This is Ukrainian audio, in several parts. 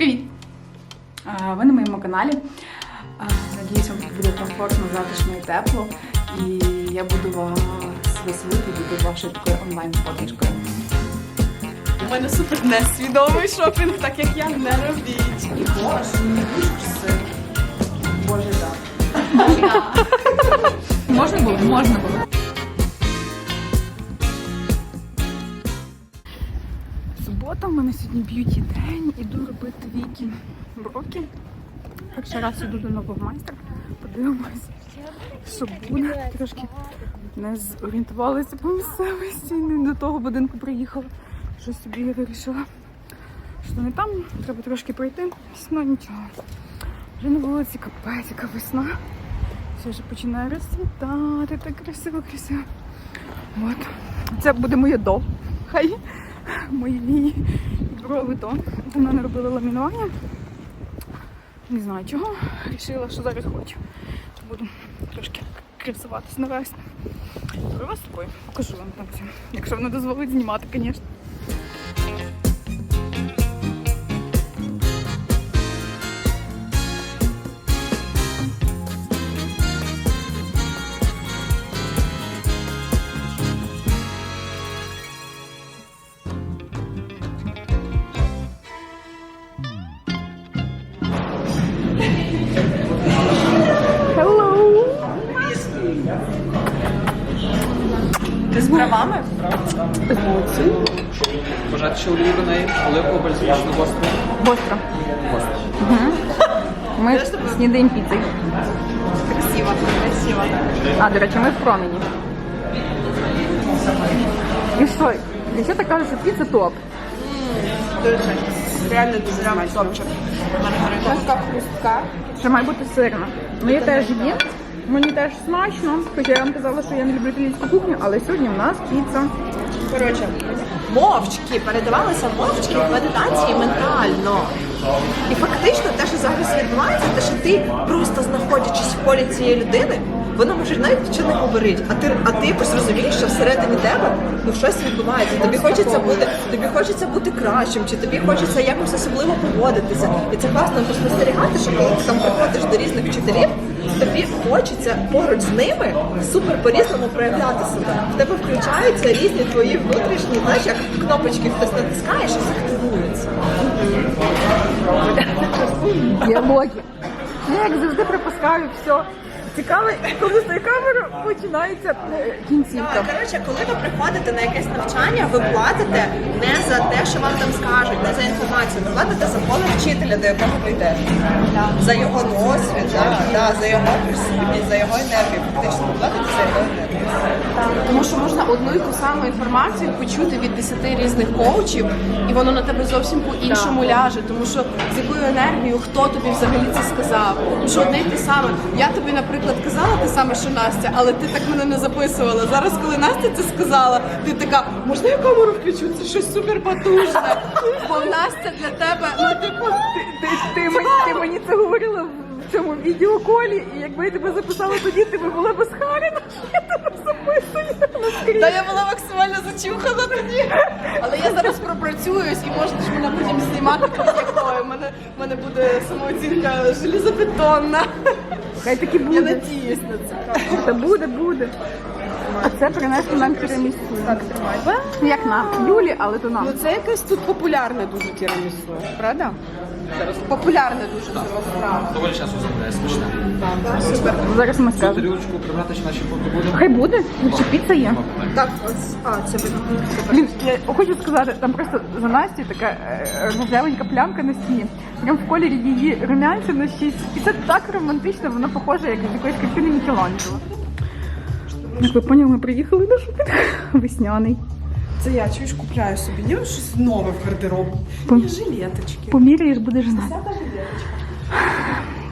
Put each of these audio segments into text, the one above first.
Привіт! Ви на моєму каналі. Надіюсь, вам тут буде комфортно, затишно і тепло. І я буду вас веселити, буду вашою такою онлайн-подушкою. У мене супер несвідомий шопінг, так як я не робіть. І боже, не дуже Боже, так. Можна було? Можна було. В мене сьогодні б'юті день, іду робити віки броки. Перший раз іду до нового майстра. Подивимось, що буде. Трошки не зорієнтувалася по місцевості, не до того будинку приїхала. Що собі я вирішила, що не там, треба трошки пройти. Ну нічого. Вже на вулиці капець, яка весна. Все вже починає розцвітати, так красиво, красиво. От. Це буде моє до. Хай мої вії і брови до. Давно не робила ламінування. Не знаю чого. Рішила, що зараз хочу. Буду трошки красуватись на весну. Про з собою, покажу вам там все. Якщо вона дозволить знімати, звісно. Правами? Молодці. Бажати ще олію до неї, оливку бальзамічну гостру. Бостро. Гостру. Ми снідаємо піцею. Красиво, красиво. А, до речі, ми в промені. І що? Дівчата кажуть, що піца топ. Дуже. Реально дуже топчик. Така хрустка. Ще має бути сирна. Ну я теж їм. Мені теж смачно. Хоча я вам казала, що я не люблю італійську кухню, але сьогодні в нас піца. Коротше, мовчки, передавалися мовчки в медитації ментально. І фактично те, що зараз відбувається, те, що ти просто знаходячись в полі цієї людини, вона може навіть нічого не говорить, а ти, а ти якось розумієш, що всередині тебе ну щось відбувається. Тобі хочеться бути, тобі хочеться бути кращим, чи тобі хочеться якось особливо поводитися. І це класно спостерігати, що коли ти там приходиш до різних вчителів, тобі хочеться поруч з ними супер по-різному проявляти себе. В тебе включаються різні твої внутрішні, знаєш, як кнопочки хтось натискаєш і активуються. Діалоги. Я як завжди припускаю все. Цікаво, коли стає камеру, починається е, кінцівка. Коротше, коли ви приходите на якесь навчання, ви платите не за те, що вам там скажуть, не за інформацію, ви платите за поле вчителя, до якого ви йдете. За його досвід, да, да, за його присутність, за його енергію. Фактично, ви платите за його енергію. Тому що можна одну і ту саму інформацію почути від 10 різних коучів, і воно на тебе зовсім по-іншому ляже. Тому що з якою енергією, хто тобі взагалі це сказав? Тому що одне й те саме. Я тобі, наприклад, казала те саме, що Настя, але ти так мене не записувала. Зараз, коли Настя це сказала, ти така, можна я камеру включу? Це щось супер потужне. Бо Настя для тебе, ну типу, Ти, ти, мені, ти мені це говорила в цьому відеоколі, і якби я тебе записала тоді, ти би була без Харіна. Я тебе записую. Та я була максимально зачухана тоді. Але я зараз пропрацююсь і можна ж мене потім знімати У мене, в мене буде самооцінка железобетонна. Хай таки Я буде. надіюсь на це. Та буде, буде. А це принесли нам тірамісу. Як нам? Юлі, але то нам. Ну це якесь тут популярне дуже тірамісу, правда? Популярне дуже цього страва. Доволі часу замовляє смачне. Супер. Зараз ми Цю скажемо. тарілочку прибрати чи наші фото буде? Хай буде, чи піца є. Так, ось, а, це. Блін, я хочу сказати, там просто за Настю така е, рожевенька плямка на стіні. Прям в кольорі її румянця на щось. І це так романтично, воно похоже, як з якоїсь картини Мікеланджело. Як ви поняли, ми приїхали на шопінг весняний. Це я чуєш, купляю собі. Є щось нове в гардероб. Пом- Є жилеточки. Поміряєш, будеш знати.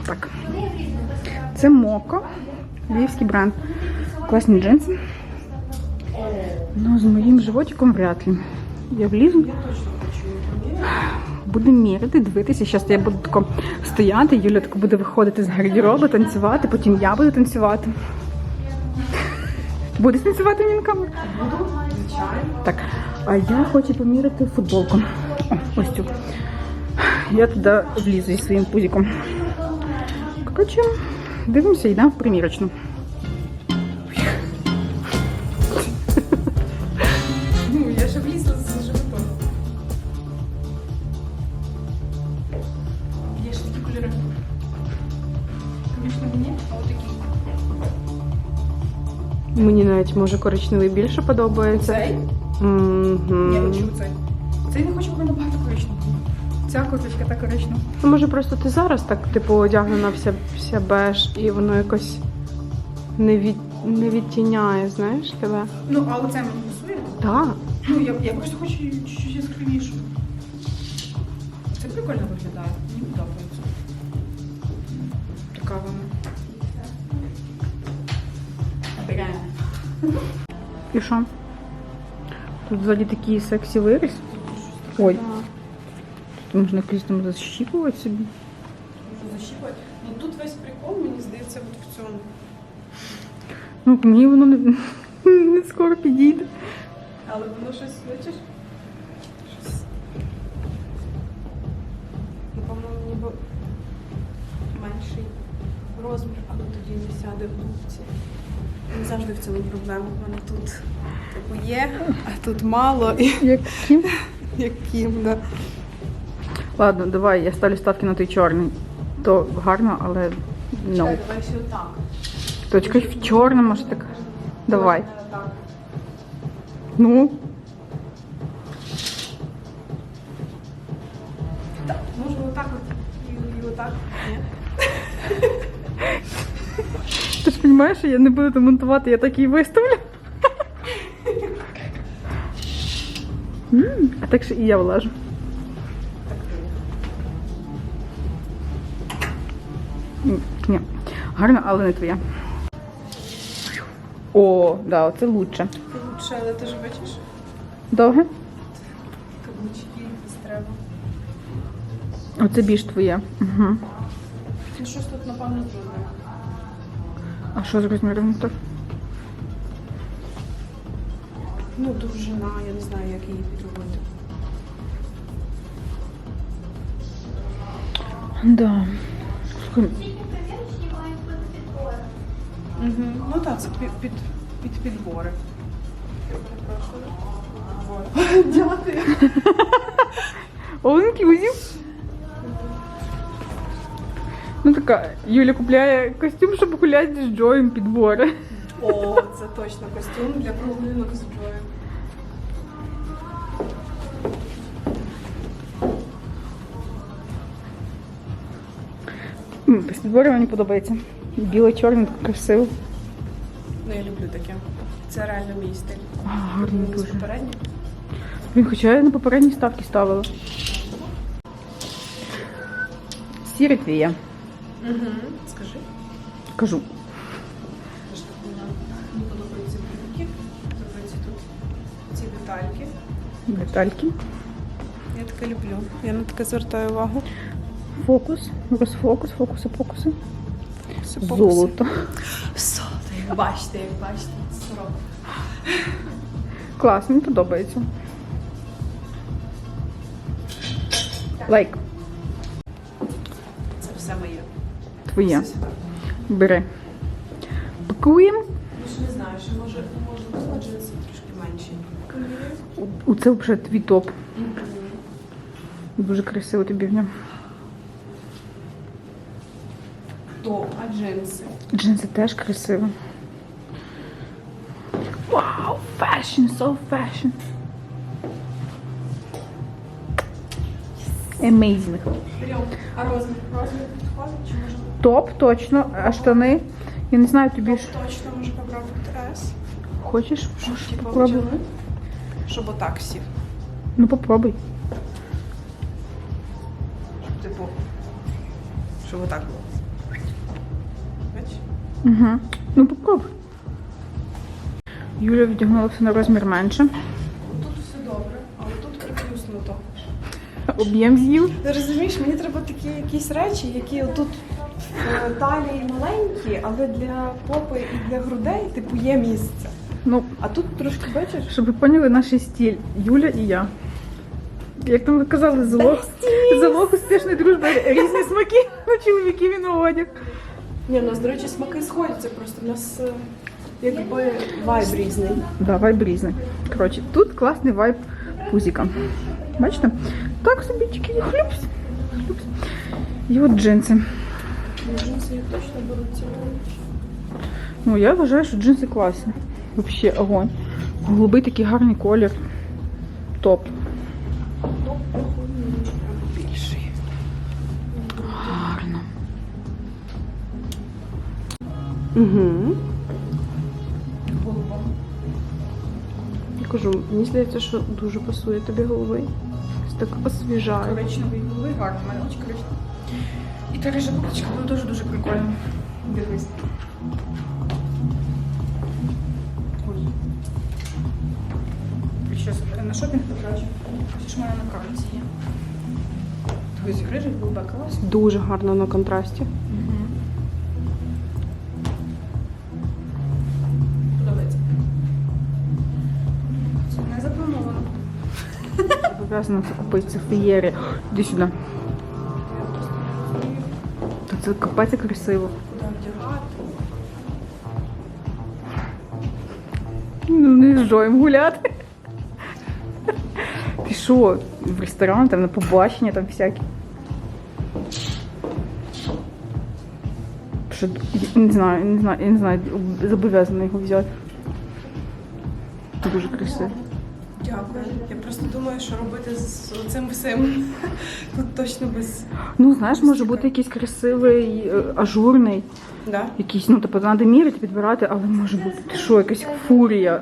Так. Це Моко. Львівський бренд. Класні джинси. Ну, з моїм животиком вряд ли. Я влізу. Будемо міряти, дивитися. Зараз я буду тако стояти, Юля тако буде виходити з гардеробу, танцювати, потім я буду танцювати. Будеш танцювати камеру? Буду. Так, а я хочу поміряти футболку. О, ось цю. Я туди влізу зі своїм пузиком. Коротше, дивимося, йдемо в примірочну. Навіть може коричневий більше подобається. Цей? Мгм. Я хочу цей. Цей не хочу, бо набагато коричневого. Ця курточка та коричнева. Ну, може, просто ти зараз так, типу, одягнена вся, вся беж, і воно якось не, від, не відтіняє, знаєш, тебе. Ну, а оце мені пасує? Так. Ну, я, я просто хочу чуть-чуть яскравішу. Це прикольно виглядає. Мені подобається. Така вона. І що? Тут ззаді такий сексі виріс. Ой. Тут можна якось там защіпувати собі. Защіпати. Ну тут весь прикол, мені здається, от в цьому. Ну, мені воно не, не скоро підійде. Але воно щось, бачиш? Щось. Ну, по-моєму, ніби менший розмір, але тоді не сяде в дубці. Не завжди в цьому проблема. Мене тут типу є, а тут мало. І Яким? яким, да. Ладно, давай, я ставлю ставки на той чорний. То гарно, але no. Чекай, давай ще отак. Точка в чорному ж так. Давай. Ну, ж я не буду це монтувати, я так і виставлю. А так що і я влажу. Ні. Гарно, але не твоя. О, да, це лучше. Лучше, але ти ж бачиш, Довге? каблучки якісь треба. Оце більш твоє. Угу. Ну щось тут, напевно, зробимо. А що з розміром не так? Ну, довжина, я не знаю, як її підробити. Да. Слухай, Угу. Ну так, це під, під, під підбори. Дякую. Он кузів. Ну така, Юля купляє костюм, щоб гуляти з Джоєм підбори. О, це точно костюм для прогулянок з Джоєм. Підбором мені подобається. Біло-чорний, красиво. Ну, я люблю таке. Це реально мій стиль. З дуже. Блін, хоча я на попередній ставки ставила. Сіре твіє, Угу. Скажи. кажу. Що мені подобаються брюки, подобаються тут ці детальки. Детальки. Я таке люблю. Я на таке звертаю увагу. Фокус, розфокус, фокуси, фокуси. Золото. Золото, як бачите, як бачите, сорок. Клас, мені подобається. Лайк, Це все моє. Твоє. Бери. Пакуємо. Не знаю, що може, бути джинси трошки менші. У- Оце взагалі твій топ. Дуже красиво тобі в ньому. Топ, а джинси? Джинси теж красиво. Вау, fashion, so fashion. Amazing. Берем. А розмір? Розмір підходить чи може Топ точно, а штани. Я не знаю, тобі ж точно може попробувати S? хочеш? Щоб Попробуй. Щоб отак сів. Ну попробуй. Щоб типу. Щоб отак було. Угу. Ну попробуй. Юля вдягнулася на розмір менше. Тут все добре, але тут приплюснуто. Об'єм з'їв. Ти розумієш, мені треба такі якісь речі, які отут талії маленькі, але для попи і для грудей типу є місце. Ну, А тут трошки бачиш? щоб ви поняли наш стиль. Юля і я. Як там ви казали, залог, залог успішного одяг. Ні, в нас, до речі, смаки сходяться, просто в нас е, якби вайб різний. Да, вайб різний. Коротше, тут класний вайб пузіка. Бачите? Так собі тільки хлюпс. хлюпс. І от джинси. Джинси точно беруться. Ну, я вважаю, що джинси класні. Взагалі огонь. Голубий такий гарний колір. Топ. Більший. Гарно. Угу. Я кажу, мені здається, що дуже пасує тобі. Ось так освіжає. Коричневий голубий, гарно, в мене очі коричневі. Та рижа курточка була дуже дуже прикольна. Дивись. Ой. Що на шопінг потрачу? Що ж в мене на карті є? Дивись, рижа голуба клас. Дуже гарно на контрасті. Подобається. Це не заплановано. Обов'язано це купити, це феєрія. Іди сюди. Це капець красиво. Ну, не жоєм гуляти. Ти в ресторан, там на побачення, там всякі. Що, я не знаю, не знаю, я не знаю, зобов'язана його взяти. Дуже красиво. Дякую. Я просто думаю, що робити з цим всім. Тут точно без. Ну, знаєш, може бути якийсь красивий, е, ажурний, Да? якийсь, ну, тобто, треба міряти, підбирати, але може бути, ти що, якась фурія.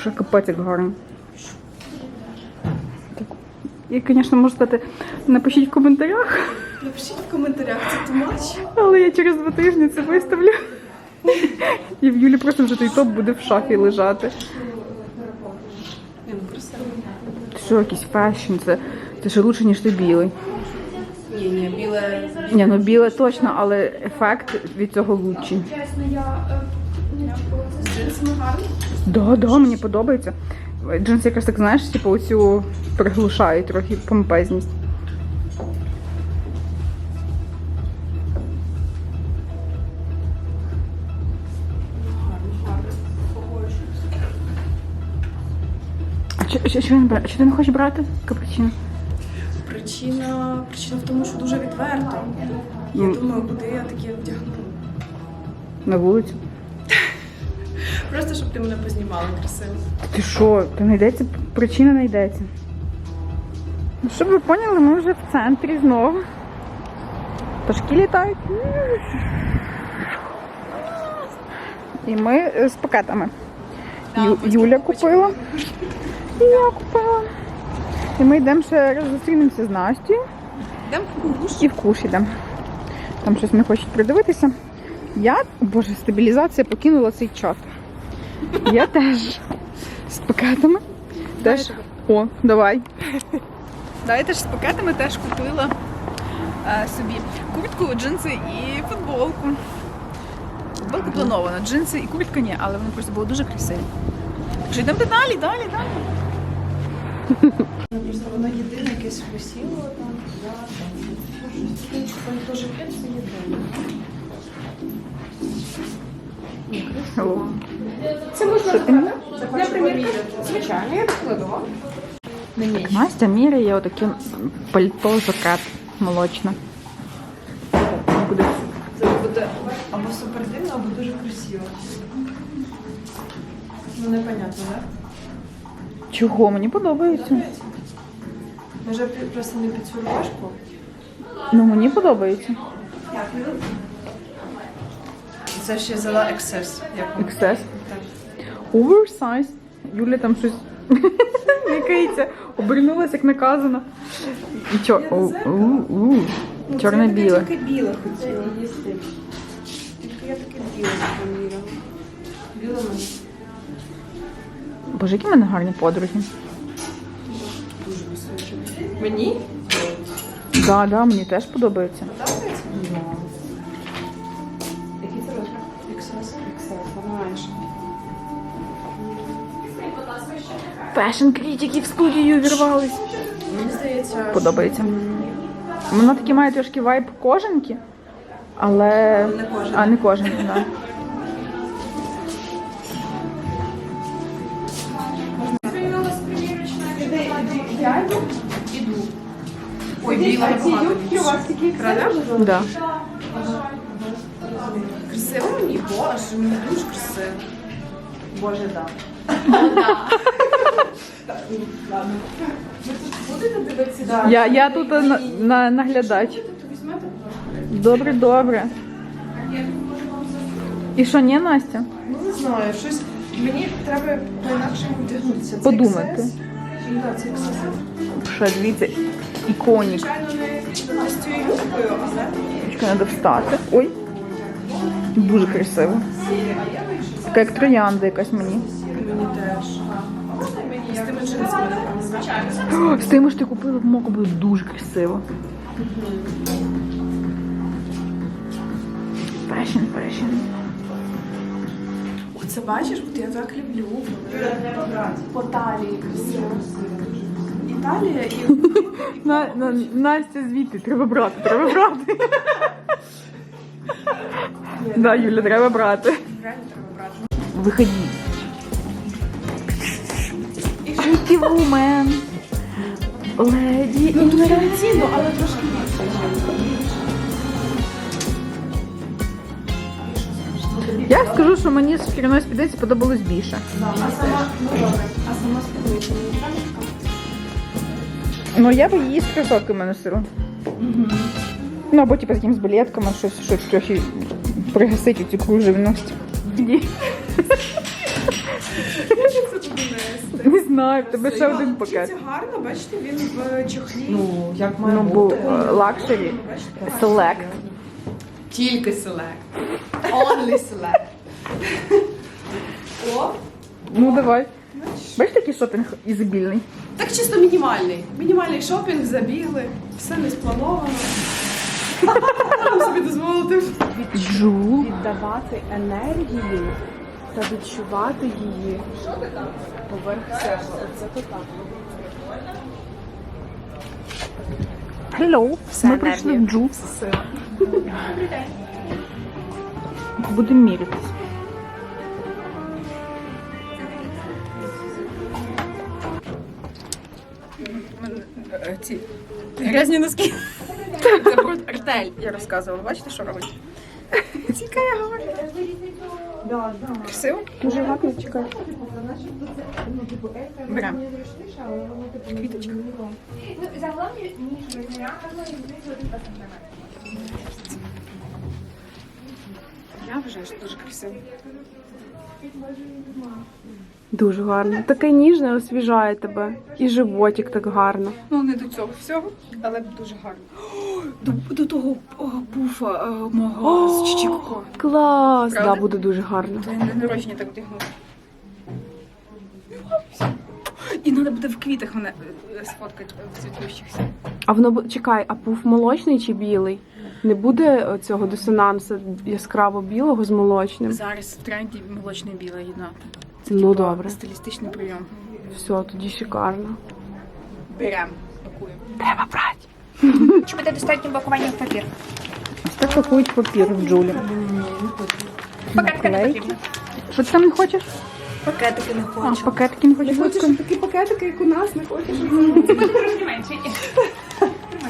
Що капець як гарно. І, звісно, можу сказати, напишіть в коментарях, Напишіть в коментарях, це тумач. але я через два тижні це виставлю. І в Юлі просто вже той топ буде в шафі лежати. Ні, ну красиво. Ти що, якийсь фешн, це, це ще лучше, ніж ти білий. Ні, ні, біле. Ні, ну біле точно, але ефект від цього лучший. З джинсами гарно. Да, да, мені подобається. Джинси якраз так, знаєш, типу оцю приглушають трохи помпезність. Чи, чи, бра- чи ти не хочеш брати капучино? Причина, причина в тому, що дуже відверто. Я Ну. думаю, куди я таке вдягну. На вулицю? Просто щоб ти мене познімала красиво. Ти що? Та знайдеться, причина знайдеться. Ну, щоб ви поняли, ми вже в центрі знову. Пташки літають. І ми е, з пакетами. Ю- Юля купила. І я купила. І ми йдемо ще раз зустрінемося з Настю. Йдемо в куш. І в куш йдемо. Там щось не хочуть придивитися. Я, боже, стабілізація покинула цей чат. Я теж з пакетами. Теж. О, давай. Да, я теж з пакетами теж купила е, собі куртку, джинси і футболку. Футболка планована, джинси і куртка ні, але вони просто були дуже красиві. Що йдемо далі, далі, далі. Просто воно єдине якесь висіло там. Теж п'ять це єдине. Це можна для примірки. Звичайно, я розкладу. Настя міряє отаке пальто жакет молочне. Це буде або супер дивно, або дуже красиво. Ну, непонятно, так? Чого? Мені подобається. Може, просто не під цю рубашку? Ну, мені подобається. Це ще взяла ексес. XS. Oversize. Юля там щось лікається, обернулася, як наказано. І чо... у, у, у. Чорне-біле. Тільки біле хотіла. Тільки я таке біле поміряла. Біле мені. Боже, які в мене гарні подруги. Мені? Да, да, мені теж подобається. Подобається? Який це розмір? Ексес. Ексес, знаєш. Фешн критики в студію вірвались. Мені здається, Подобається. Воно таке має трошки вайб кожанки, Але Не кожен. а не кожен, да. Ой, біла набагато більше. Правда? Да. Красиво мені, боже, мені дуже красиво. Боже, да. Будете дивитися? Я, я тут на, на, наглядач. Добре, добре. І що, ні, Настя? Ну не знаю, щось мені треба по-інакшому вдягнутися. Це Подумати. XS. Так, це XS. Ще дивіться, іконік. Треба встати. Ой. Дуже красиво. Така як троянда якась мені. З тими джинсами, напевно. О, З тими ж ти купила моку буде дуже красиво. Фешн, фешн. Оце бачиш, от я так люблю. По талії красиво. Італія і На, на, Настя звідти, треба брати, треба брати. Да, Юля, треба брати. реально треба брати. Виходіть. Pretty woman. Леді. Ну тут традиційно, але трошки більше. Я скажу, що мені з шкіряної спідниці подобалось більше. А сама, ну добре, а сама спідниця мені теж Ну, я би її з кросовками носила. Ну, або типу з якимись балетками, щось, щось трохи пригасить цю кружевність. Ні. це туди нести. Не знаю, в тебе ще один пакет. Це гарно, бачите, він в чохлі. Ну, як має Ну, був е, лакшері, селект. Тільки select. Only select. О, Ну, давай. Бачиш такий шопінг ізобільний? так чисто мінімальний. Мінімальний шопінг, забігли, все не сплановано. Можемо собі дозволити. Джул. Віддавати енергію та відчувати її поверх себе. Оце то так. Hello. Ми прийшли в Джул. Будемо мірятись. Ці грязні носки. Це бруд артель. Я розказувала. Бачите, що робить? Цікає говорить. Красиво? Дуже гарно, чекай. Беремо. Квіточка. Я вважаю, що дуже красиво. Дуже гарно. Таке ніжне освіжає тебе. І животик так гарно. Ну, не до цього всього, але дуже гарно. До, до того о, пуфа е, мого з Чичіко. Клас! Правда? Да, буде дуже гарно. То я не народження так вдягнула. І треба буде в квітах мене е, сфоткати в цвітущихся. А воно чекай, а пуф молочний чи білий? Не буде цього дисонансу яскраво білого з молочним? Зараз в тренді молочне біле єднати. Це Ну, типа добре. стилістичний прийом. Все, тоді шикарно. Берем, пакуємо. Треба брати. Чи буде достатньо пакування в папір? Ось так пакують папір в Джулі. Пакетка не потрібна. Що ти там не хочеш? Пакетики не А, хочу. пакетики не хочеш? Будь такі пакетики, як у нас, не хочеш? Трошки менше.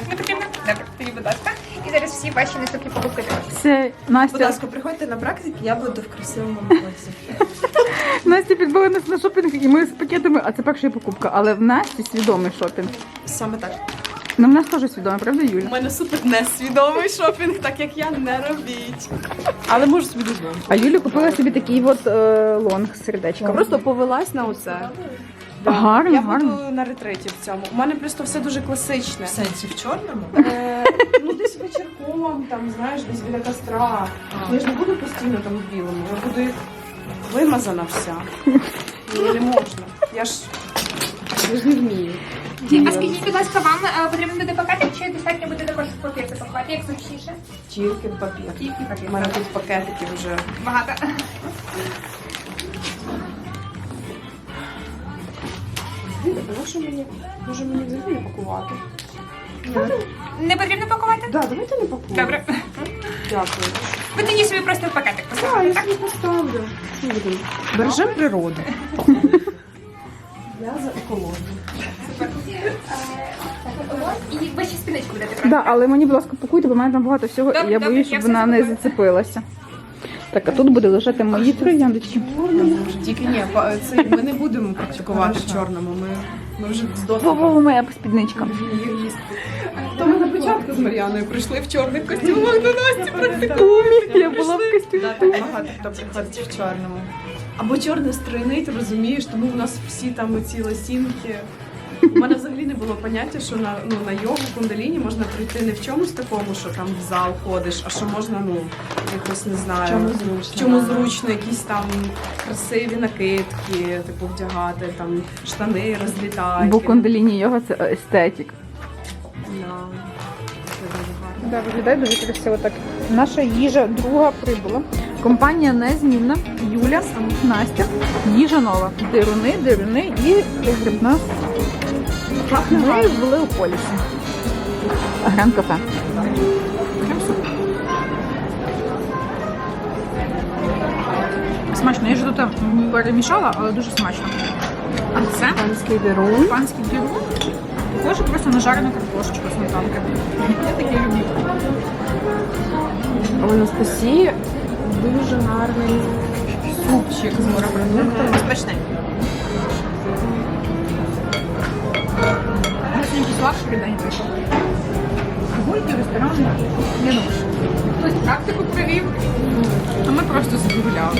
Не потрібно? Добре, тоді, будь ласка. І зараз всі ваші наступні покупки дивимося. Це Будь Настя. ласка, приходьте на практику, я буду в красивому платі. Настя підбила нас на шопінг, і ми з пакетами, а це перша покупка. Але в Насті свідомий шопінг. Саме так. Ну, в нас теж свідомий, правда, У мене супер несвідомий шопінг, так як я не робіть. Але можу собі дозволити. А Юля купила собі такий от е, лонг з сердечком. Просто повелась на оце. Гарно, я гарно. буду на ретриті в цьому. У мене просто все дуже класичне. В сенсі в чорному. Е, ну десь вечірком, там, знаєш, десь біля костра. Я ж не буду постійно там в білому. Я буду вимазана вся. Мені не можна. Я ж, я ж не вмію. А скажіть, будь ласка, вам е, потрібен буде пакетик, чи достатньо буде також в папір запакувати, як зручніше? Тільки папір. Тільки папір. У мене тут пакетики вже. Багато. Що мені, може мені взагалі не пакувати? Не потрібно пакувати? Да, давайте не пакуємо. Добре. Дякую. Ви тоді собі просто в пакетик Так, я собі поставлю. Бережемо природу. Я за екологію. І ви ще будете брати. Да, але мені, будь ласка, пакуйте, бо в мене там багато всього, Добре, і я добре, боюсь, я щоб все вона не запакую. зацепилася. Так, а тут буде лежати мої трояндочки. Тільки ні, па- це ми не будемо практикувати в чорному. Ми, ми вже з досвідом. Во-во, моя спідничка. То ми на початку з Мар'яною прийшли в чорних костюмах до Насті практикуємо. Я була в костюмі. Так багато хто приходить в чорному. Або чорне стройний, ти розумієш, тому в нас всі там оці лосінки. У мене взагалі не було поняття, що на ну на йогу кундаліні можна прийти не в чомусь такому, що там в зал ходиш, а що можна, ну якось не знаю, чому зручно, чому зручно, якісь там красиві накидки, типу вдягати, там штани розлітати. Бо кундаліні йога це естетик. Да. Дуже. Да, виглядає дуже красиво так. Наша їжа друга прибула. Компанія незмінна. Юля, Настя, їжа нова. Дируни, дируни і грибна. Ми в Леополісі. Гранд кафе. Смачно. Я ж тут перемішала, але дуже смачно. А це Панський дерун. панський дірун. Похоже просто на жарену картошечку сметанки. Я таке люблю. У Анастасії дуже гарний Супчик з морепродуктами. Смачне. Сьогодні якийсь лакшері день вийшов. Гульки, ресторани. Я думаю, хтось практику провів, а ми просто собі гуляли.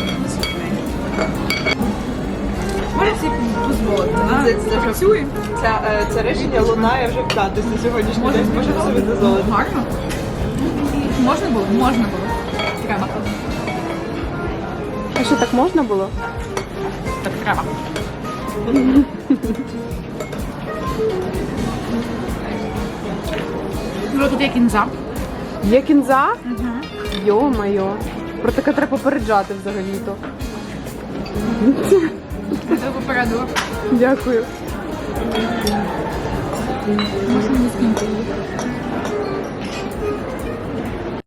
Може всі дозволити, да? Це- це- працює. Ця, е, це рішення лунає вже в вдатися сьогоднішній Може, день. Може собі дозволити. Гарно. Можна було? Можна було. Треба. А що так можна було? Так треба. Ну, тут є кінза. Є кінза? Йо-майо. Про таке треба попереджати взагалі-то. Я тебе. Дякую. Можна не скінчити.